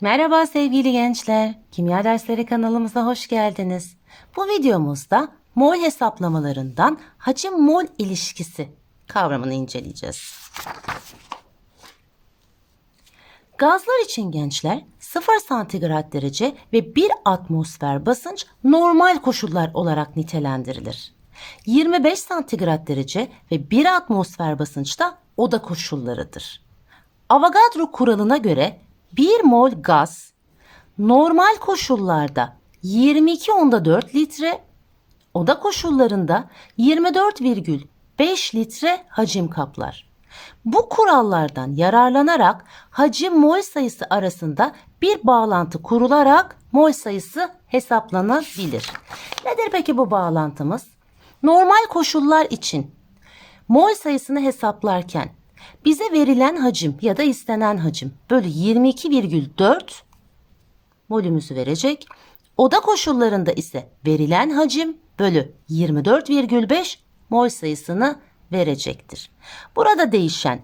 Merhaba sevgili gençler. Kimya dersleri kanalımıza hoş geldiniz. Bu videomuzda mol hesaplamalarından hacim mol ilişkisi kavramını inceleyeceğiz. Gazlar için gençler 0 santigrat derece ve 1 atmosfer basınç normal koşullar olarak nitelendirilir. 25 santigrat derece ve 1 atmosfer basınç da oda koşullarıdır. Avogadro kuralına göre 1 mol gaz normal koşullarda 22 onda 4 litre, oda koşullarında 24,5 litre hacim kaplar. Bu kurallardan yararlanarak hacim mol sayısı arasında bir bağlantı kurularak mol sayısı hesaplanabilir. Nedir peki bu bağlantımız? Normal koşullar için mol sayısını hesaplarken bize verilen hacim ya da istenen hacim bölü 22,4 molümüzü verecek. Oda koşullarında ise verilen hacim bölü 24,5 mol sayısını verecektir. Burada değişen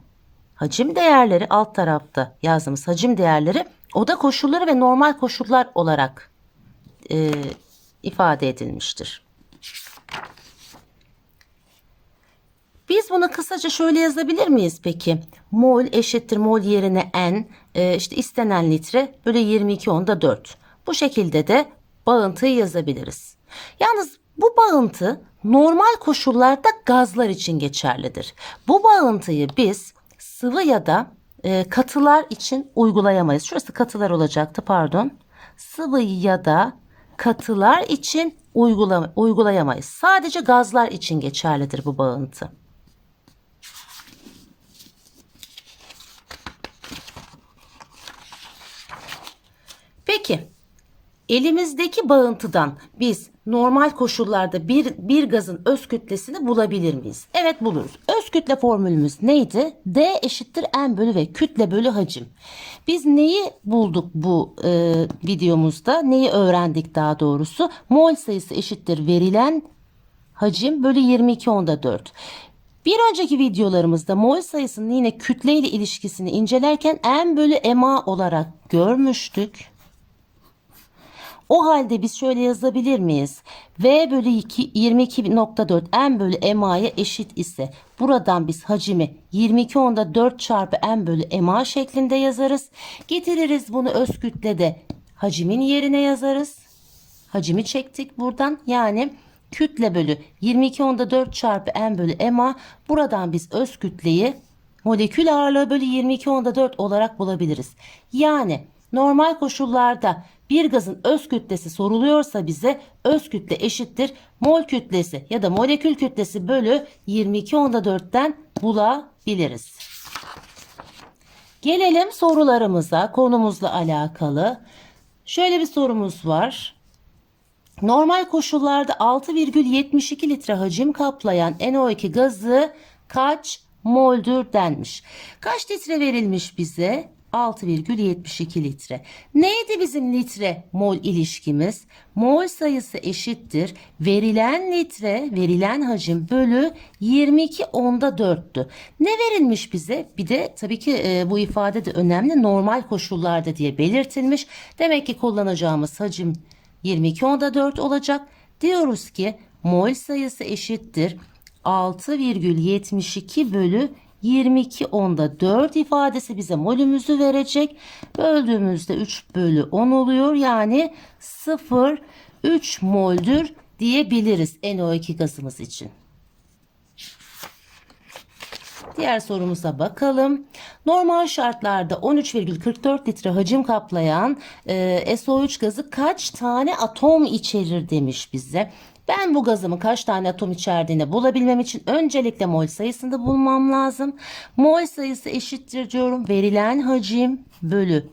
hacim değerleri alt tarafta yazdığımız hacim değerleri oda koşulları ve normal koşullar olarak e, ifade edilmiştir. Biz bunu kısaca şöyle yazabilir miyiz peki? Mol eşittir mol yerine n e, işte istenen litre bölü 22 onda 4. Bu şekilde de bağıntıyı yazabiliriz. Yalnız bu bağıntı normal koşullarda gazlar için geçerlidir. Bu bağıntıyı biz sıvı ya da e, katılar için uygulayamayız. Şurası katılar olacaktı pardon. Sıvı ya da katılar için uygula, uygulayamayız. Sadece gazlar için geçerlidir bu bağıntı. Peki elimizdeki bağıntıdan biz normal koşullarda bir, bir gazın öz kütlesini bulabilir miyiz? Evet buluruz. Öz kütle formülümüz neydi? D eşittir n bölü v kütle bölü hacim. Biz neyi bulduk bu e, videomuzda? Neyi öğrendik daha doğrusu? Mol sayısı eşittir verilen hacim bölü 22 onda 4. Bir önceki videolarımızda mol sayısının yine kütle ile ilişkisini incelerken n bölü ma olarak görmüştük. O halde biz şöyle yazabilir miyiz? V bölü 2, 22.4 n bölü ma'ya eşit ise buradan biz hacimi 22 onda 4 çarpı n bölü ma şeklinde yazarız. Getiririz bunu öz kütlede hacimin yerine yazarız. Hacimi çektik buradan yani kütle bölü 22 onda 4 çarpı n bölü ma buradan biz öz kütleyi molekül ağırlığı bölü 22 onda 4 olarak bulabiliriz. Yani normal koşullarda bir gazın öz kütlesi soruluyorsa bize öz kütle eşittir mol kütlesi ya da molekül kütlesi bölü 22 onda 4'ten bulabiliriz. Gelelim sorularımıza konumuzla alakalı. Şöyle bir sorumuz var. Normal koşullarda 6,72 litre hacim kaplayan NO2 gazı kaç moldür denmiş. Kaç litre verilmiş bize? 6,72 litre. Neydi bizim litre mol ilişkimiz? Mol sayısı eşittir. Verilen litre, verilen hacim bölü 22 onda 4'tü. Ne verilmiş bize? Bir de tabii ki e, bu ifade de önemli. Normal koşullarda diye belirtilmiş. Demek ki kullanacağımız hacim 22 onda 4 olacak. Diyoruz ki mol sayısı eşittir. 6,72 bölü 22 onda 4 ifadesi bize molümüzü verecek. Böldüğümüzde 3 bölü 10 oluyor. Yani 0 3 moldür diyebiliriz NO2 gazımız için. Diğer sorumuza bakalım. Normal şartlarda 13,44 litre hacim kaplayan e, SO3 gazı kaç tane atom içerir demiş bize. Ben bu gazımın kaç tane atom içerdiğini bulabilmem için öncelikle mol sayısını bulmam lazım. Mol sayısı eşittir diyorum. Verilen hacim bölü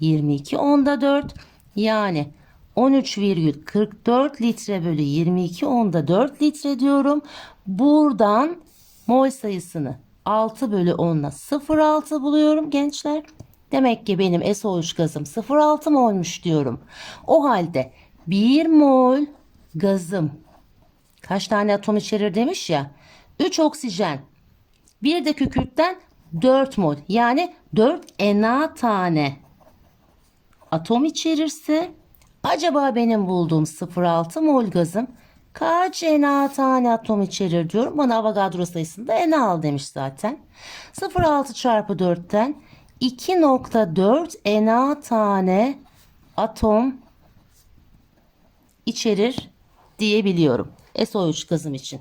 22 onda 4 yani 13,44 litre bölü 22 onda 4 litre diyorum. Buradan mol sayısını 6 bölü 10'la 0,6 buluyorum gençler. Demek ki benim SO3 gazım 0,6 molmuş diyorum. O halde 1 mol gazım kaç tane atom içerir demiş ya. 3 oksijen. Bir de kükürtten 4 mol. Yani 4 Na tane atom içerirse acaba benim bulduğum 0,6 mol gazım kaç Na tane atom içerir diyorum. Bana Avogadro sayısında Na al demiş zaten. 0,6 çarpı 4'ten 2.4 Na tane atom içerir diyebiliyorum. SO3 gazım için.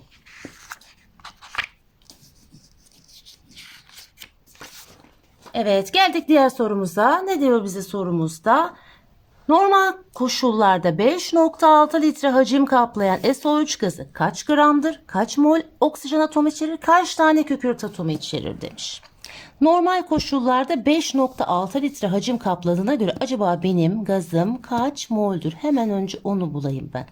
Evet geldik diğer sorumuza. Ne diyor bize sorumuzda? Normal koşullarda 5.6 litre hacim kaplayan SO3 gazı kaç gramdır? Kaç mol oksijen atomu içerir? Kaç tane kükürt atomu içerir demiş. Normal koşullarda 5.6 litre hacim kapladığına göre acaba benim gazım kaç moldür? Hemen önce onu bulayım ben.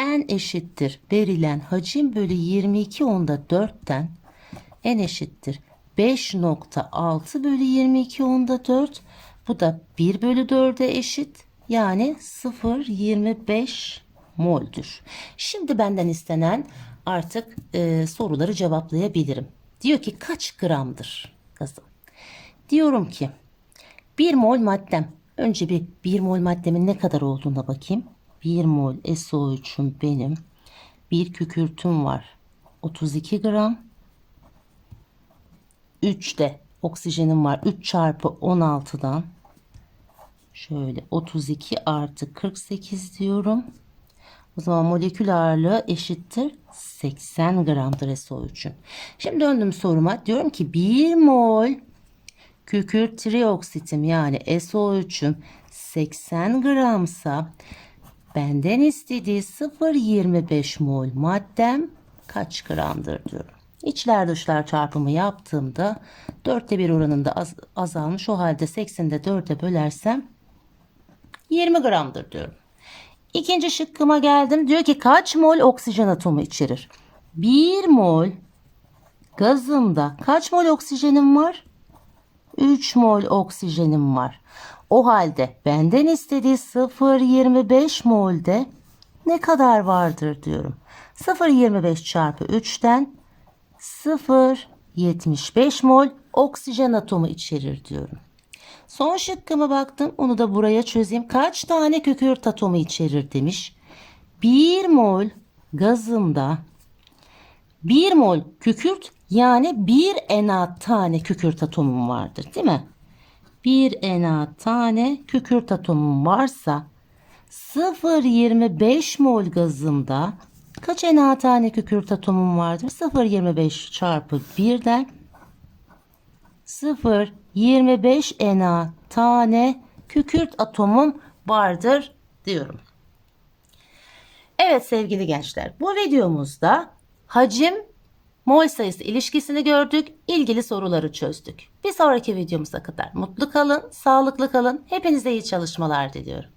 N eşittir verilen hacim bölü 22 onda 4'ten N eşittir 5.6 bölü 22 onda 4 bu da 1 bölü 4'e eşit yani 0.25 moldür. Şimdi benden istenen artık e, soruları cevaplayabilirim. Diyor ki kaç gramdır gazım? Diyorum ki 1 mol maddem. Önce bir 1 mol maddemin ne kadar olduğuna bakayım. 1 mol SO3'üm benim. Bir kükürtüm var. 32 gram. 3 de oksijenim var. 3 çarpı 16'dan şöyle 32 artı 48 diyorum. O zaman molekül ağırlığı eşittir 80 gramdır SO3'ün. Şimdi döndüm soruma. Diyorum ki 1 mol kükürt trioksitim yani SO3'üm 80 gramsa benden istediği 0.25 mol maddem kaç gramdır diyorum. İçler dışlar çarpımı yaptığımda 4'te 1 oranında az, azalmış. O halde 80'de 4'e bölersem 20 gramdır diyorum. İkinci şıkkıma geldim. Diyor ki kaç mol oksijen atomu içerir? 1 mol gazımda kaç mol oksijenim var? 3 mol oksijenim var. O halde benden istediği 0.25 molde ne kadar vardır diyorum. 0.25 çarpı 3'ten 0.75 mol oksijen atomu içerir diyorum. Son şıkkıma baktım. Onu da buraya çözeyim. Kaç tane kükürt atomu içerir demiş. 1 mol gazımda 1 mol kükürt yani 1 Na tane kükürt atomum vardır değil mi? 1 Na tane kükürt atomum varsa 0.25 mol gazımda kaç Na tane kükürt atomum vardır? 0.25 çarpı 1'den 0.25 Na tane kükürt atomum vardır diyorum. Evet sevgili gençler bu videomuzda hacim mol sayısı ilişkisini gördük. ilgili soruları çözdük. Bir sonraki videomuza kadar mutlu kalın, sağlıklı kalın. Hepinize iyi çalışmalar diliyorum.